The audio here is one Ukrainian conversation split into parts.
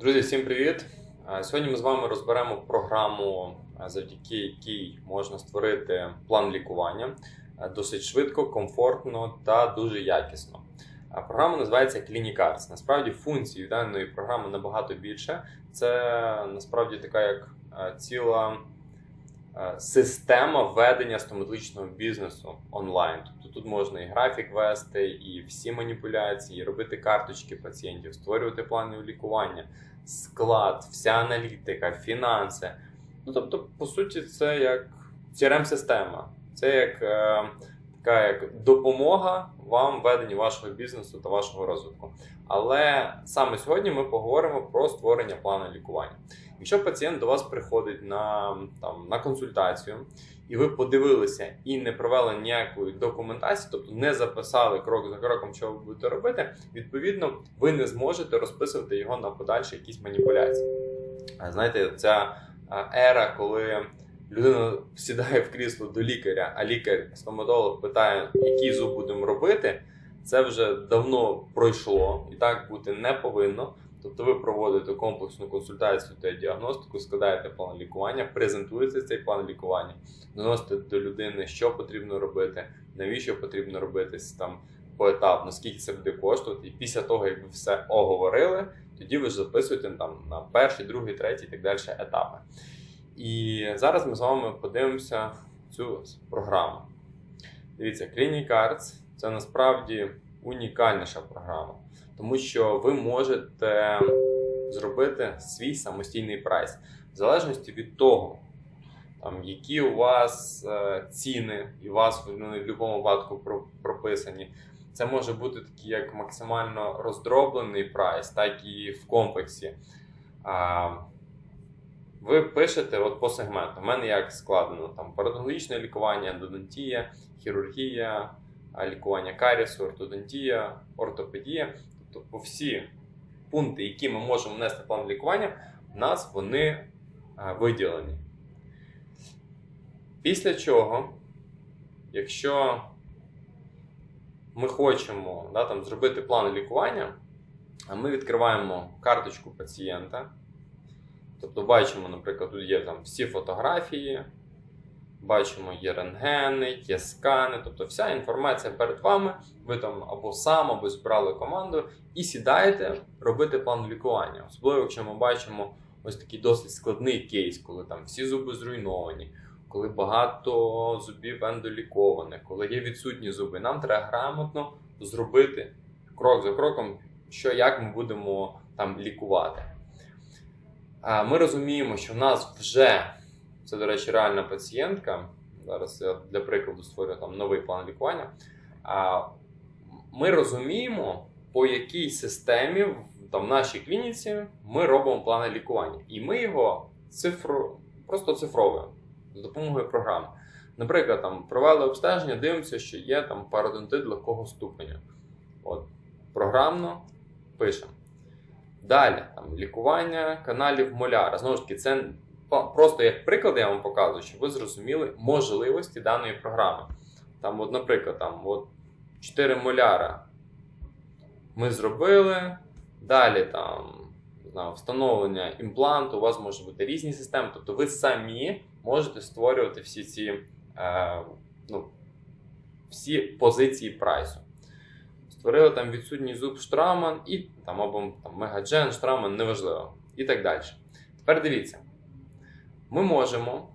Друзі, всім привіт! Сьогодні ми з вами розберемо програму, завдяки якій можна створити план лікування досить швидко, комфортно та дуже якісно. Програма називається Клінікарс. Насправді функцій даної програми набагато більше. Це насправді така як ціла система ведення стоматологічного бізнесу онлайн. Тобто тут можна і графік вести, і всі маніпуляції, і робити карточки пацієнтів, створювати плани лікування склад, вся аналітика, фінанси. Ну тобто, по суті, це як crm система це як е, така як допомога вам в веденні вашого бізнесу та вашого розвитку. Але саме сьогодні ми поговоримо про створення плану лікування. Якщо пацієнт до вас приходить на, там, на консультацію, і ви подивилися і не провели ніякої документації, тобто не записали крок за кроком, що ви будете робити, відповідно, ви не зможете розписувати його на подальші якісь маніпуляції. Знаєте, ця ера, коли людина сідає в крісло до лікаря, а лікар-стоматолог питає, який зуб будемо робити, це вже давно пройшло і так бути не повинно. Тобто ви проводите комплексну консультацію та діагностику, складаєте план лікування, презентуєте цей план лікування, доносите до людини, що потрібно робити, навіщо потрібно робити там поетапно, скільки це буде коштувати. І після того, як ви все оговорили, тоді ви ж записуєте там на перший, другий, третій і так далі етапи. І зараз ми з вами подивимося цю програму. Дивіться, Clinic Arts це насправді унікальніша програма, тому що ви можете зробити свій самостійний прайс в залежності від того, там, які у вас е, ціни, і у вас в будь-якому випадку про- прописані. Це може бути такий як максимально роздроблений прайс, так і в комплексі. Ви пишете от по сегменту. У мене як складено там парадонтологічне лікування, ендодонтія, хірургія, лікування карісу, ортодонтія, ортопедія. Тобто по всі пункти, які ми можемо внести в план лікування, у нас вони виділені. Після чого, якщо ми хочемо да, там, зробити план лікування, ми відкриваємо карточку пацієнта. Тобто бачимо, наприклад, тут є там всі фотографії, бачимо, є рентгени, є скани, тобто вся інформація перед вами. Ви там або сам, або збирали команду і сідаєте робити план лікування. Особливо, якщо ми бачимо ось такий досить складний кейс, коли там всі зуби зруйновані, коли багато зубів ендолікованих, коли є відсутні зуби. Нам треба грамотно зробити крок за кроком, що як ми будемо там лікувати. Ми розуміємо, що в нас вже це, до речі, реальна пацієнтка. Зараз я для прикладу створю там новий план лікування. Ми розуміємо, по якій системі в нашій клініці ми робимо плани лікування. І ми його цифру, просто цифровуємо з допомогою програми. Наприклад, там провели обстеження, дивимося, що є там пародонтит легкого ступеня. От, програмно пишемо. Далі там лікування каналів моляра. Знову ж таки, це просто як приклад я вам показую, щоб ви зрозуміли можливості даної програми. Там, от, наприклад, там, от 4 моляра ми зробили. Далі там знаю, встановлення імпланту, у вас може бути різні системи. Тобто ви самі можете створювати всі ці е, ну, всі позиції прайсу. Створили там відсутній зуб Штраман і там або там, Мегаджен, Штраман, неважливо. І так далі. Тепер дивіться, ми можемо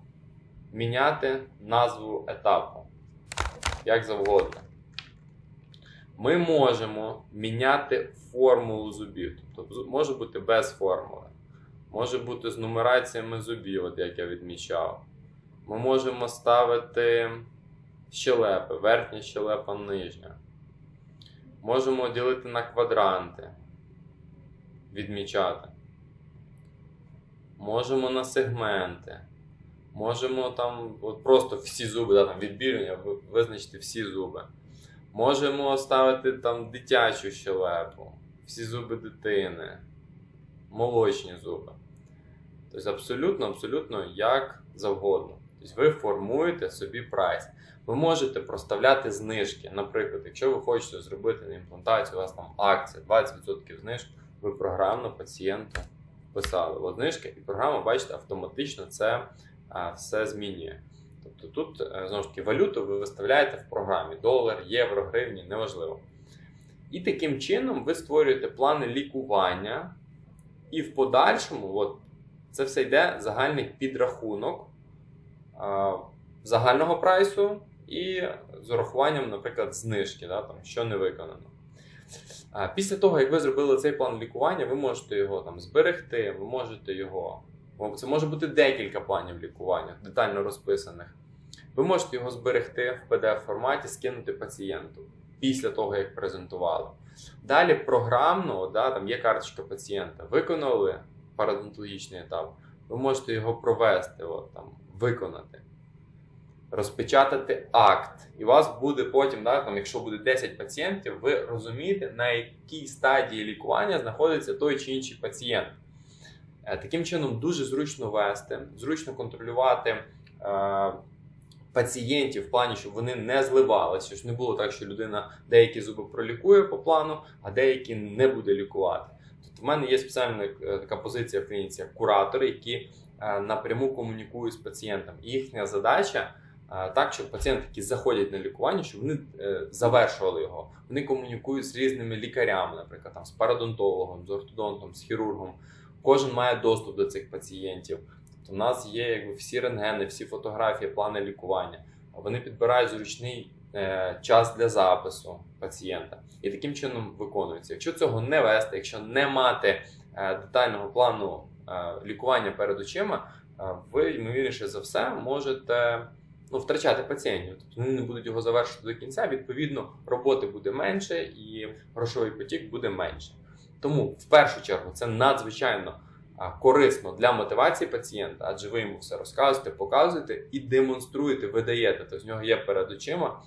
міняти назву етапу як завгодно. Ми можемо міняти формулу зубів. Тобто може бути без формули, може бути з нумераціями зубів, от як я відмічав. Ми можемо ставити щелепи, верхня щелепа, нижня. Можемо ділити на квадранти, відмічати. Можемо на сегменти. Можемо там от просто всі зуби, да, там відбірення, ви- визначити всі зуби. Можемо ставити там дитячу щелепу, всі зуби дитини, молочні зуби. Тобто абсолютно, абсолютно як завгодно. Тобто ви формуєте собі прайс. Ви можете проставляти знижки. Наприклад, якщо ви хочете зробити на імплантацію, у вас там акція 20% знижки, ви програмно пацієнту писали от знижки, і програма, бачите, автоматично це все змінює. Тобто тут е, знову ж таки валюту ви виставляєте в програмі долар, євро, гривні, неважливо. І таким чином ви створюєте плани лікування, і в подальшому, от, це все йде загальний підрахунок загального прайсу і з урахуванням, наприклад, знижки, да, там, що не виконано. Після того, як ви зробили цей план лікування, ви можете його там зберегти, ви можете його. Це може бути декілька планів лікування, детально розписаних. Ви можете його зберегти в pdf форматі, скинути пацієнту після того, як презентували. Далі програмно, да, там є карточка пацієнта, виконали парадонтологічний етап, ви можете його провести, от, там, виконати, розпечатати акт. І у вас буде потім, да, там, якщо буде 10 пацієнтів, ви розумієте, на якій стадії лікування знаходиться той чи інший пацієнт. Е, Таким чином, дуже зручно вести, зручно контролювати. Е, Пацієнтів в плані, щоб вони не зливалися, щоб не було так, що людина деякі зуби пролікує по плану, а деякі не буде лікувати. Тобто в мене є спеціальна е, така позиція в клініці, як куратори, які напряму комунікують з пацієнтом. Їхня задача е, так, щоб пацієнти, які заходять на лікування, щоб вони е, завершували його. Вони комунікують з різними лікарями, наприклад, там з парадонтологом, з ортодонтом, з хірургом. Кожен має доступ до цих пацієнтів. Тобто, у нас є якби всі рентгени, всі фотографії, плани лікування. Вони підбирають зручний е, час для запису пацієнта і таким чином виконується. Якщо цього не вести, якщо не мати е, детального плану е, лікування перед очима, е, ви ймовірніше за все можете ну, втрачати пацієнтів. Тобто вони не будуть його завершити до кінця. Відповідно, роботи буде менше і грошовий потік буде менше. Тому в першу чергу це надзвичайно корисно для мотивації пацієнта, адже ви йому все розказуєте, показуєте і демонструєте, видаєте. Тобто в нього є перед очима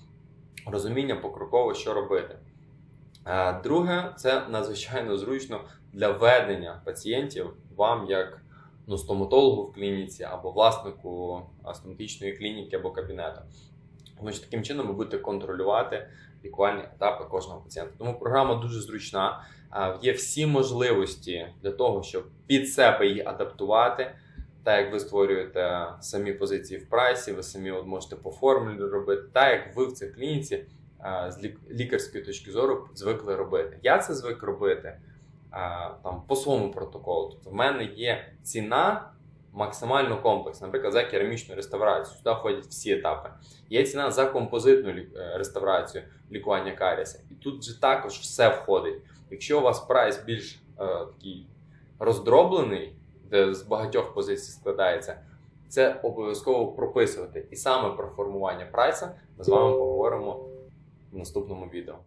розуміння покроково, що робити. Друге, це надзвичайно зручно для ведення пацієнтів вам як ну, стоматологу в клініці або власнику стоматичної клініки або кабінету. Тому що таким чином ви будете контролювати лікувальні етапи кожного пацієнта. Тому програма дуже зручна. Є всі можливості для того, щоб під себе її адаптувати. Так як ви створюєте самі позиції в прайсі, ви самі от можете по формулі робити, так як ви в цій клініці з лік- лікарської точки зору звикли робити. Я це звик робити там по своєму протоколу. Тобто в мене є ціна максимально комплексна, наприклад, за керамічну реставрацію. Сюди входять всі етапи. Є ціна за композитну е, реставрацію лікування карієса. І тут же також все входить. Якщо у вас прайс більш е, такий роздроблений, де з багатьох позицій складається, це обов'язково прописувати. І саме про формування прайса ми з вами поговоримо наступному відео.